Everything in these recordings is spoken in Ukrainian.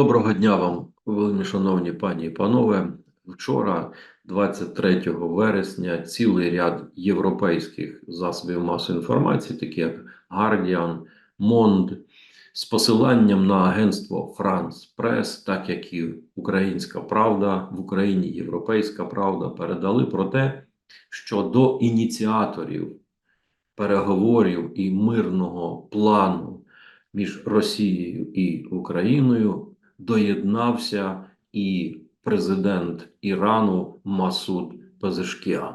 Доброго дня вам, вельми шановні пані і панове. Вчора, 23 вересня, цілий ряд європейських засобів масової інформації, такі як Guardian, Монд, з посиланням на агентство France Press, так як і Українська Правда в Україні, Європейська Правда, передали про те, що до ініціаторів переговорів і мирного плану між Росією і Україною доєднався і президент Ірану Масуд Пезешкіан.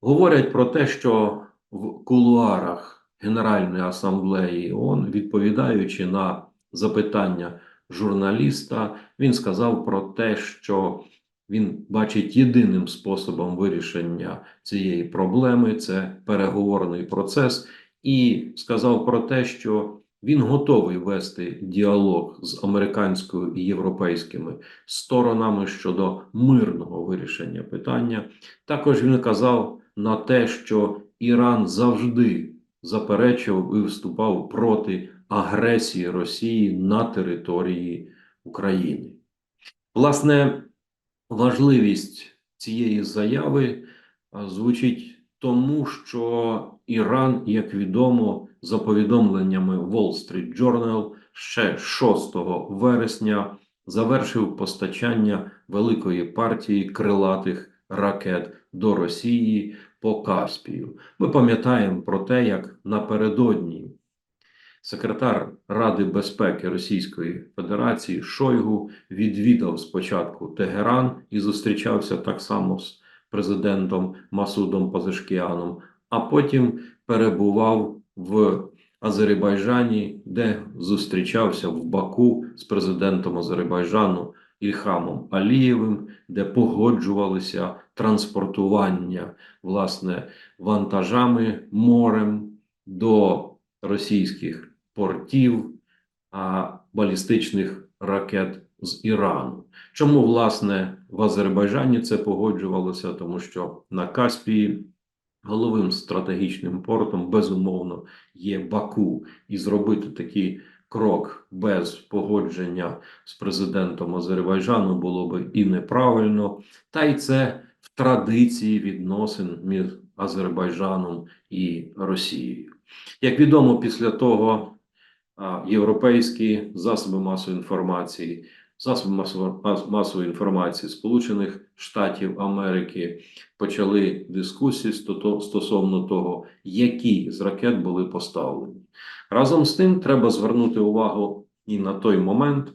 Говорять про те, що в кулуарах Генеральної асамблеї ООН, відповідаючи на запитання журналіста, він сказав про те, що він бачить єдиним способом вирішення цієї проблеми це переговорний процес, і сказав про те, що він готовий вести діалог з американською і європейськими сторонами щодо мирного вирішення питання. Також він казав на те, що Іран завжди заперечував і виступав проти агресії Росії на території України. Власне, важливість цієї заяви звучить тому, що Іран, як відомо, за повідомленнями Wall Street Journal, ще 6 вересня завершив постачання великої партії крилатих ракет до Росії по Каспію. Ми пам'ятаємо про те, як напередодні секретар Ради безпеки Російської Федерації Шойгу відвідав спочатку Тегеран і зустрічався так само з президентом Масудом Пазешкіаном, а потім перебував в Азербайджані, де зустрічався в Баку з президентом Азербайджану Ільхамом Алієвим, де погоджувалися транспортування власне вантажами морем до російських портів а, балістичних ракет з Ірану. Чому власне в Азербайджані це погоджувалося? Тому що на Каспії головним стратегічним портом безумовно є Баку, і зробити такий крок без погодження з президентом Азербайджану було би і неправильно, та й це в традиції відносин між Азербайджаном і Росією. Як відомо, після того європейські засоби масової інформації, засоби масової, інформації Сполучених Штатів Америки почали дискусії стосовно того, які з ракет були поставлені. Разом з тим, треба звернути увагу і на той момент,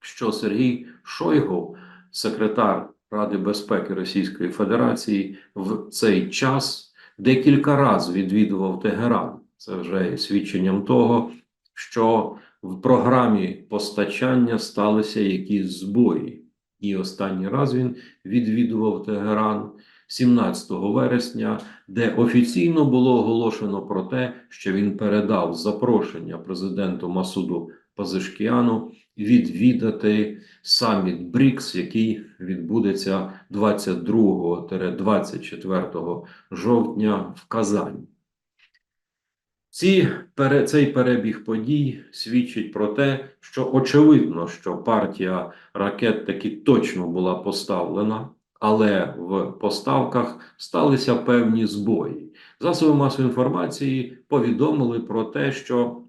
що Сергій Шойгу, секретар Ради безпеки Російської Федерації, в цей час декілька разів відвідував Тегеран. Це вже свідченням того, що в програмі постачання сталися якісь збої. І останній раз він відвідував Тегеран 17 вересня, де офіційно було оголошено про те, що він передав запрошення президенту Масуду Пазишкіану відвідати саміт БРІКС, який відбудеться 22-24 жовтня в Казані. Ці, цей перебіг подій свідчить про те, що очевидно, що партія ракет таки точно була поставлена, але в поставках сталися певні збої. Засоби масової інформації повідомили про те, що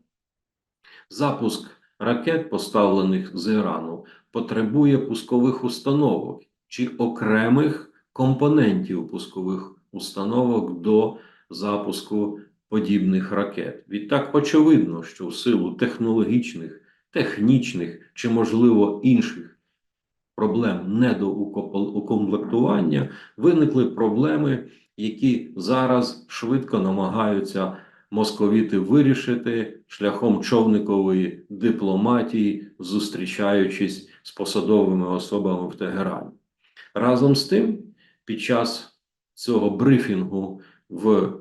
запуск ракет, поставлених з Ірану, потребує пускових установок чи окремих компонентів пускових установок до запуску подібних ракет. Відтак, очевидно, що в силу технологічних, технічних чи, можливо, інших проблем недоукомплектування виникли проблеми, які зараз швидко намагаються московіти вирішити шляхом човникової дипломатії, зустрічаючись з посадовими особами в Тегерані. Разом з тим, під час цього брифінгу в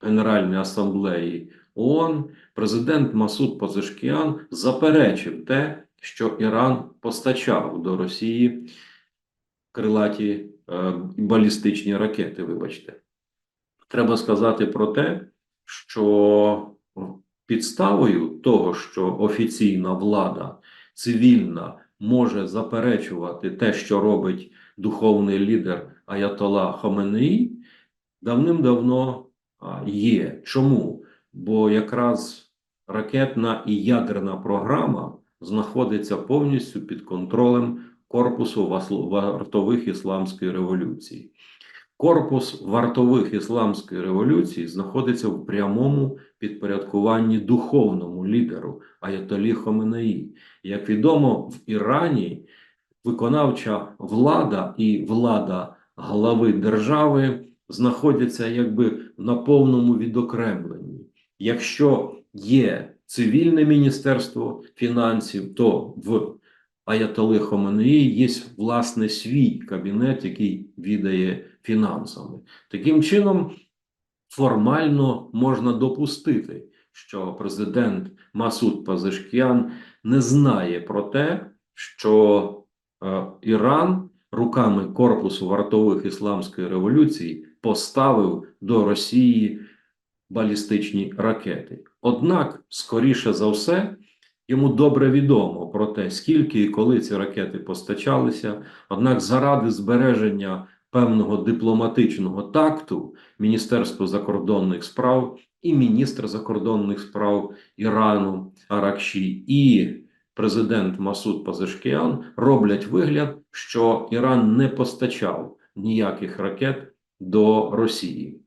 Генеральній асамблеї ООН президент Масуд Пазешкіан заперечив те, що Іран постачав до Росії крилаті е, балістичні ракети. Вибачте, треба сказати про те, що підставою того, що офіційна влада цивільна може заперечувати те, що робить духовний лідер Аятола Хоменеї, давним-давно є. Чому? Бо якраз ракетна і ядерна програма знаходиться повністю під контролем корпусу вартових ісламської революції. Корпус вартових ісламської революції знаходиться в прямому підпорядкуванні духовному лідеру Аятолі Хоменеї. Як відомо, в Ірані виконавча влада і влада глави держави знаходяться якби на повному відокремленні. Якщо є цивільне міністерство фінансів, то в Аятоли Хоменеї є власне свій кабінет, який відає фінансами. Таким чином, формально можна допустити, що президент Масуд Пазешкіян не знає про те, що е, Іран руками корпусу вартових ісламської революції поставив до Росії балістичні ракети. Однак, скоріше за все, йому добре відомо про те, скільки і коли ці ракети постачалися. Однак, заради збереження певного дипломатичного такту, Міністерство закордонних справ і міністр закордонних справ Ірану Аракші і президент Масуд Пазешкіян роблять вигляд, що Іран не постачав ніяких ракет до Росії.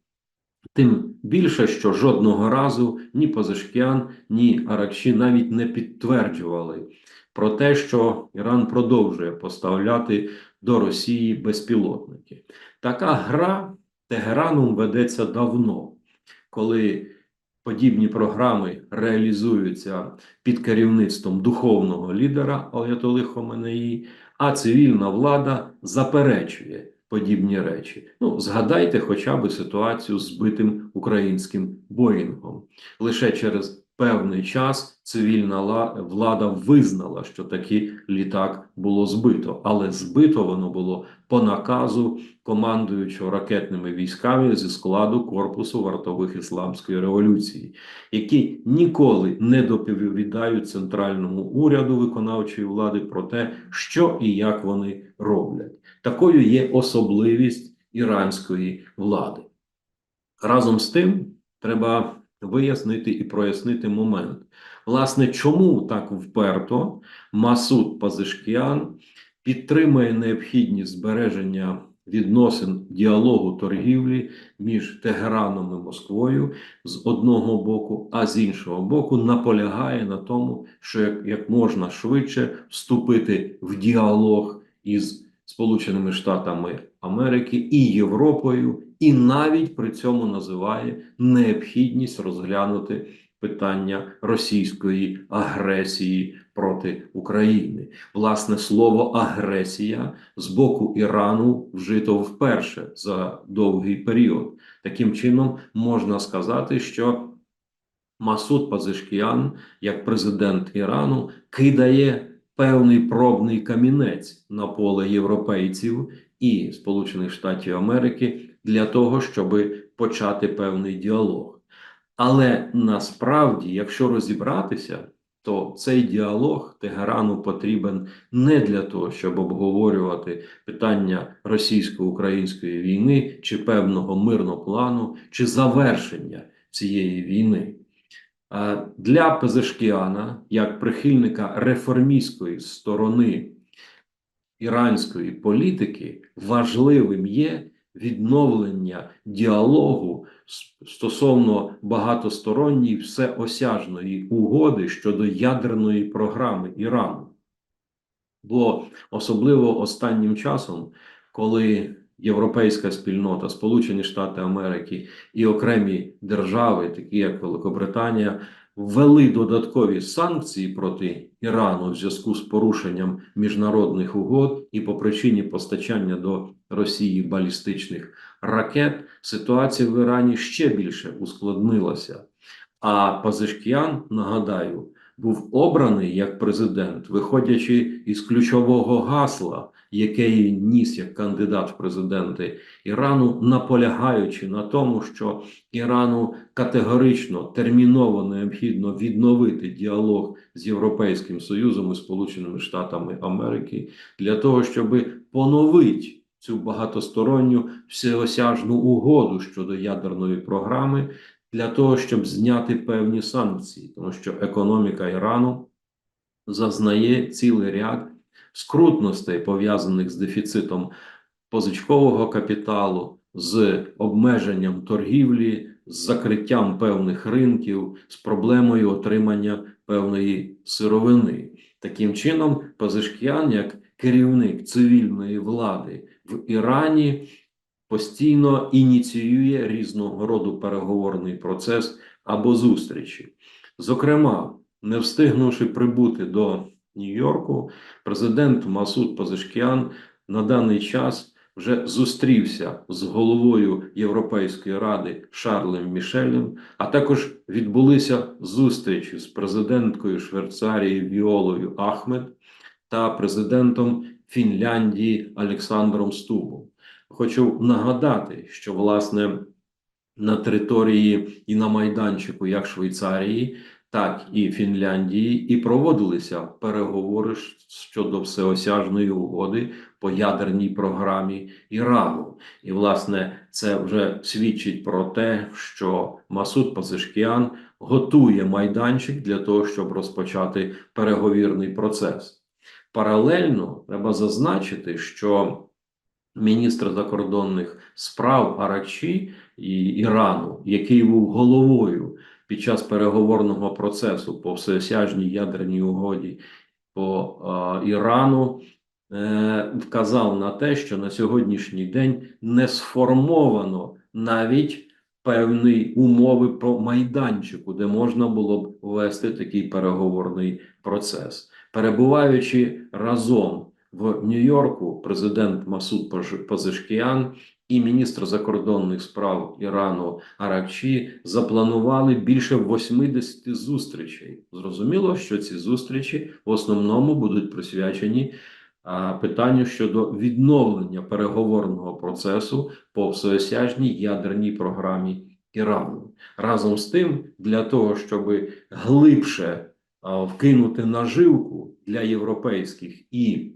Тим більше, що жодного разу ні Пазешкіян, ні Аракші навіть не підтверджували про те, що Іран продовжує поставляти до Росії безпілотники. Така гра Тегераном ведеться давно, коли подібні програми реалізуються під керівництвом духовного лідера Аятоли Хоменеї, а цивільна влада заперечує подібні речі. Ну, згадайте хоча б ситуацію з збитим українським Боїнгом. Лише через певний час цивільна влада визнала, що такий літак було збито, але збито воно було по наказу командуючого ракетними військами зі складу корпусу вартових ісламської революції, які ніколи не доповідають центральному уряду виконавчої влади про те, що і як вони роблять. Такою є особливість іранської влади. Разом з тим, треба вияснити і прояснити момент. Власне, чому так вперто Масуд Пазишкіан підтримує необхідність збереження відносин діалогу торгівлі між Тегераном і Москвою з одного боку, а з іншого боку, наполягає на тому, що як, можна швидше вступити в діалог із Сполученими Штатами Америки і Європою, і навіть при цьому називає необхідність розглянути питання російської агресії проти України. Власне слово агресія з боку Ірану вжито вперше за довгий період. Таким чином можна сказати, що Масуд Пазишкіян, як президент Ірану, кидає певний пробний камінець на поле європейців і Сполучених Штатів Америки для того, щоб почати певний діалог. Але насправді, якщо розібратися, то цей діалог Тегерану потрібен не для того, щоб обговорювати питання російсько-української війни чи певного мирного плану, чи завершення цієї війни. Для Пезешкіана, як прихильника реформістської сторони іранської політики, важливим є відновлення діалогу стосовно багатосторонньої всеосяжної угоди щодо ядерної програми Ірану. Бо особливо останнім часом, коли європейська спільнота, Сполучені Штати Америки і окремі держави, такі як Великобританія, ввели додаткові санкції проти Ірану в зв'язку з порушенням міжнародних угод і по причині постачання до Росії балістичних ракет, ситуація в Ірані ще більше ускладнилася. А Пазишкіян, нагадаю, був обраний як президент, виходячи із ключового гасла, яке він ніс як кандидат в президенти Ірану, наполягаючи на тому, що Ірану категорично терміново необхідно відновити діалог з Європейським Союзом і Сполученими Штатами Америки для того, щоб поновити цю багатосторонню всеосяжну угоду щодо ядерної програми, для того, щоб зняти певні санкції, тому що економіка Ірану зазнає цілий ряд скрутностей, пов'язаних з дефіцитом позичкового капіталу, з обмеженням торгівлі, з закриттям певних ринків, з проблемою отримання певної сировини. Таким чином, Пазишкіан, як керівник цивільної влади в Ірані, постійно ініціює різного роду переговорний процес або зустрічі. Зокрема, не встигнувши прибути до Нью-Йорку, президент Масуд Пазишкіан на даний час вже зустрівся з головою Європейської ради Шарлем Мішелем, а також відбулися зустрічі з президенткою Швейцарії Віолою Ахмед та президентом Фінляндії Олександром Стубом. Хочу нагадати, що власне на території і на майданчику як Швейцарії, так і Фінляндії, і проводилися переговори щодо всеосяжної угоди по ядерній програмі Ірану. І, власне, це вже свідчить про те, що Масуд Пазишкіан готує майданчик для того, щоб розпочати переговірний процес. Паралельно треба зазначити, що міністр закордонних справ Аракчі і Ірану, який був головою під час переговорного процесу по всеосяжній ядерній угоді по е, Ірану, е, вказав на те, що на сьогоднішній день не сформовано навіть певні умови про майданчику, де можна було б вести такий переговорний процес, перебуваючи разом в Нью-Йорку президент Масуд Пазишкіан і міністр закордонних справ Ірану Аракчі запланували більше 80 зустрічей. Зрозуміло, що ці зустрічі в основному будуть присвячені питанню щодо відновлення переговорного процесу по всеосяжній ядерній програмі Ірану. Разом з тим, для того, щоб глибше вкинути наживку для європейських і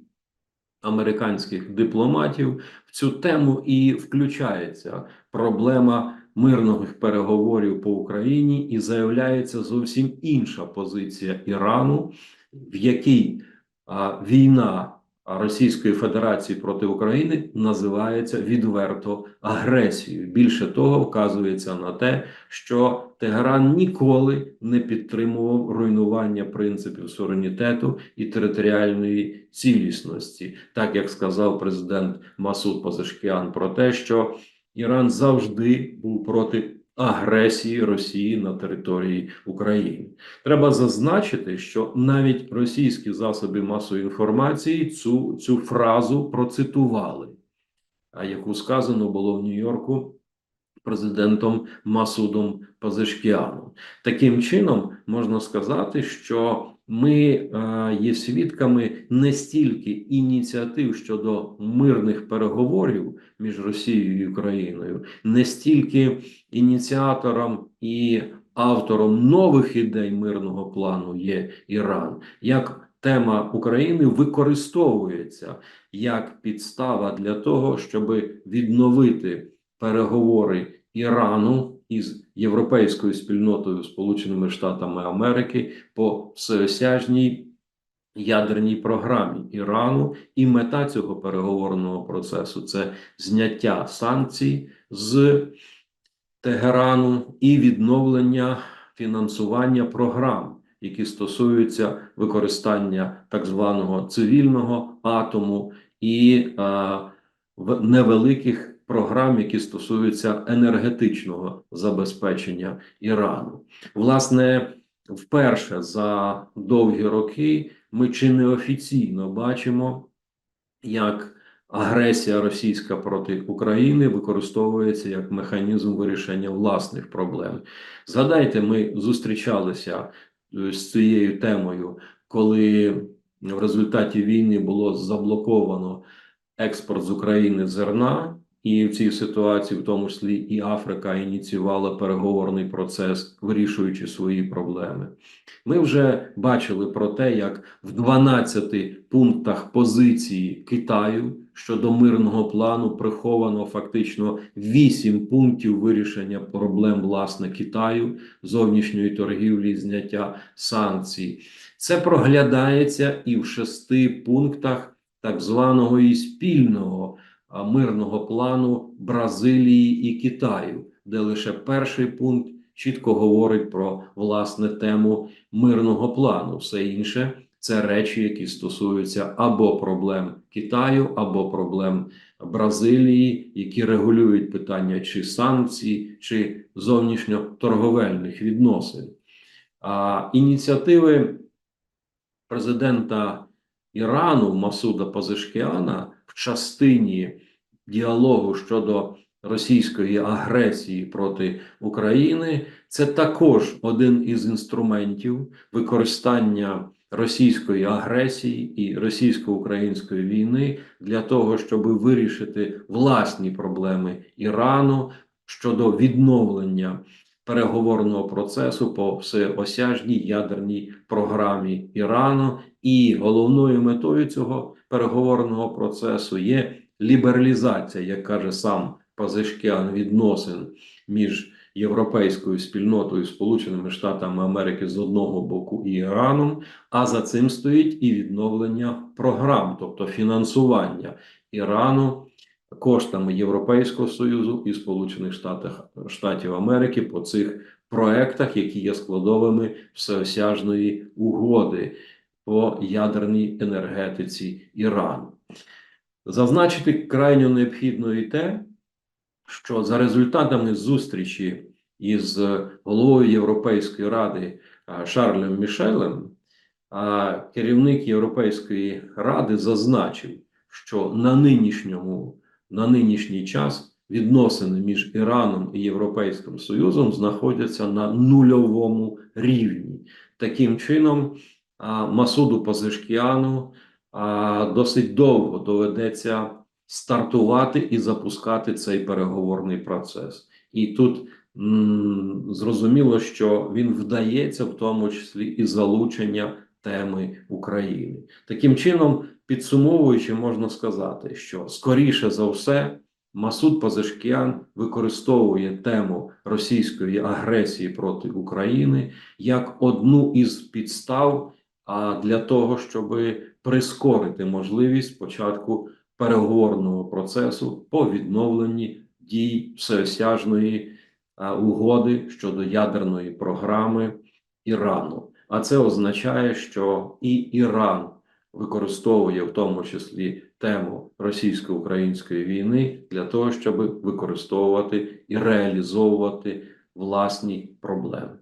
американських дипломатів в цю тему і включається проблема мирних переговорів по Україні, і заявляється зовсім інша позиція Ірану, в якій а, війна Російської Федерації проти України називається відверто агресією. Більше того, вказується на те, що Тегеран ніколи не підтримував руйнування принципів суверенітету і територіальної цілісності, так як сказав президент Масуд Пазашкіан про те, що Іран завжди був проти агресії Росії на території України. Треба зазначити, що навіть російські засоби масової інформації цю, цю фразу процитували, а яку сказано було в Нью-Йорку президентом Масудом Пазишкіаном. Таким чином можна сказати, що ми е, є свідками не стільки ініціатив щодо мирних переговорів між Росією і Україною, не стільки ініціатором і автором нових ідей мирного плану є Іран, як тема України використовується як підстава для того, щоб відновити переговори Ірану із європейською спільнотою Сполученими Штатами Америки по всеосяжній ядерній програмі Ірану, і мета цього переговорного процесу це зняття санкцій з Тегерану і відновлення фінансування програм, які стосуються використання так званого цивільного атому і в невеликих програм, які стосуються енергетичного забезпечення Ірану. Власне, вперше за довгі роки ми чи не офіційно бачимо, як агресія російська проти України використовується як механізм вирішення власних проблем. Згадайте, ми зустрічалися е, з цією темою, коли в результаті війни було заблоковано експорт з України зерна, і в цій ситуації, в тому числі, і Африка ініціювала переговорний процес, вирішуючи свої проблеми. Ми вже бачили про те, як в 12 пунктах позиції Китаю щодо мирного плану приховано фактично 8 пунктів вирішення проблем власне Китаю, зовнішньої торгівлі, зняття санкцій. Це проглядається і в шести пунктах так званого і спільного мирного плану Бразилії і Китаю, де лише перший пункт чітко говорить про власне тему мирного плану. Все інше це речі, які стосуються або проблем Китаю, або проблем Бразилії, які регулюють питання чи санкцій, чи зовнішньоторговельних відносин. А ініціативи президента Ірану Масуда Пазишкіана частині діалогу щодо російської агресії проти України. Це також один із інструментів використання російської агресії і російсько-української війни для того, щоб вирішити власні проблеми Ірану щодо відновлення переговорного процесу по всеосяжній ядерній програмі Ірану, і головною метою цього переговорного процесу є лібералізація, як каже сам Пазишкіан, відносин між європейською спільнотою Сполученими Штатами Америки з одного боку і Іраном. А за цим стоїть і відновлення програм, тобто фінансування Ірану коштами Європейського союзу і Сполучених Штатів Америки по цих проектах, які є складовими всеосяжної угоди по ядерній енергетиці Ірану. Зазначити крайньо необхідно і те, що за результатами зустрічі із головою Європейської ради Шарлем Мішелем, керівник Європейської ради зазначив, що на нинішньому на нинішній час відносини між Іраном і Європейським Союзом знаходяться на нульовому рівні. Таким чином, Масуду Пазишкіану досить довго доведеться стартувати і запускати цей переговорний процес. І тут зрозуміло, що він вдається, в тому числі і залучення теми України. Таким чином, підсумовуючи, можна сказати, що скоріше за все. Масуд Пазишкіан використовує тему російської агресії проти України як одну із підстав а, для того, щоб прискорити можливість початку переговорного процесу по відновленні дій всеосяжної угоди щодо ядерної програми Ірану. А це означає, що і Іран використовує в тому числі тему російсько-української війни для того, щоб використовувати і реалізовувати власні проблеми.